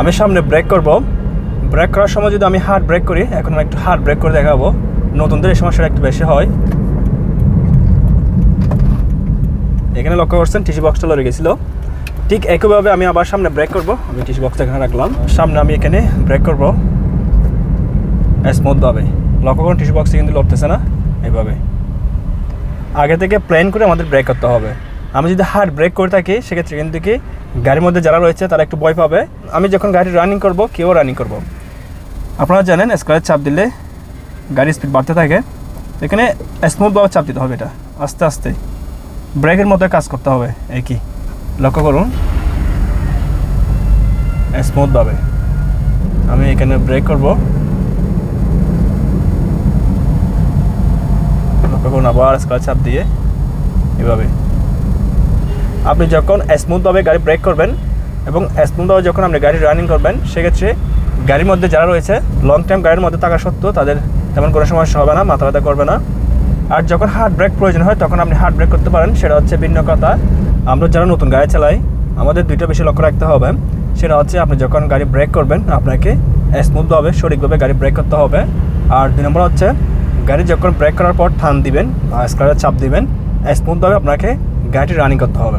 আমি সামনে ব্রেক করব। ব্রেক করার সময় যদি আমি হার্ড ব্রেক করি, এখন আমি একটু হার্ড ব্রেক করে দেখাবো। নতুনদের এই সমস্যাটা একটু বেশি হয়। এখানে লক্ষ্য করছেন টিসি বক্সটা লড়ে গেছিল। ঠিক একইভাবে আমি আবার সামনে ব্রেক করব। আমি টিসি বক্সটা এখানে রাখলাম। সামনে আমি এখানে ব্রেক করব। স্মুথভাবে লক্ষ্য করুন টিসি বক্সে কিন্তু লড়তেছে না। এইভাবে আগে থেকে প্ল্যান করে আমাদের ব্রেক করতে হবে। আমি যদি হার্ড ব্রেক করে থাকি, সেক্ষেত্রে কিন্তু কি গাড়ির মধ্যে যারা রয়েছে, তারা একটু ভয় পাবে। আমি যখন গাড়ি রানিং করব, কেউ রানিং করব। আপনারা জানেন স্কোয়ার চাপ দিলে গাড়ির স্পিড বাড়তে থাকে। এখানে স্মুথভাবে চাপ দিতে হবে এটা। আস্তে আস্তে। ব্রেকের মতো কাজ করতে হবে একই লক্ষ্য করুন। স্মুথভাবে আমি এখানে ব্রেক করব। লক্ষ্য করুন, আবার স্কোয়ার চাপ দিয়ে এভাবে। আপনি যখন স্মুথভাবে গাড়ি ব্রেক করবেন এবং স্মুথভাবে যখন আপনি গাড়ি রানিং করবেন, সেক্ষেত্রে গাড়ির মধ্যে যারা রয়েছে লং টাইম গাড়ির মধ্যে থাকা সত্ত্বেও তাদের তেমন কোনো সমস্যা হবে না, মাথা ব্যথা করবে না। আর যখন হার্ড ব্রেক প্রয়োজন হয়, তখন আপনি হার্ড ব্রেক করতে পারেন, সেটা হচ্ছে ভিন্ন কথা। আমরা যারা নতুন গাড়ি চালাই, আমাদের দুইটা বেশি লক্ষ্য রাখতে হবে। সেটা হচ্ছে আপনি যখন গাড়ি ব্রেক করবেন, আপনাকে স্মুথভাবে সঠিকভাবে গাড়ি ব্রেক করতে হবে। আর দুই নম্বর হচ্ছে, গাড়ি যখন ব্রেক করার পর টান দিবেন স্কারের চাপ দিবেন স্মুথভাবে আপনাকে গাড়িটি রানিং করতে হবে।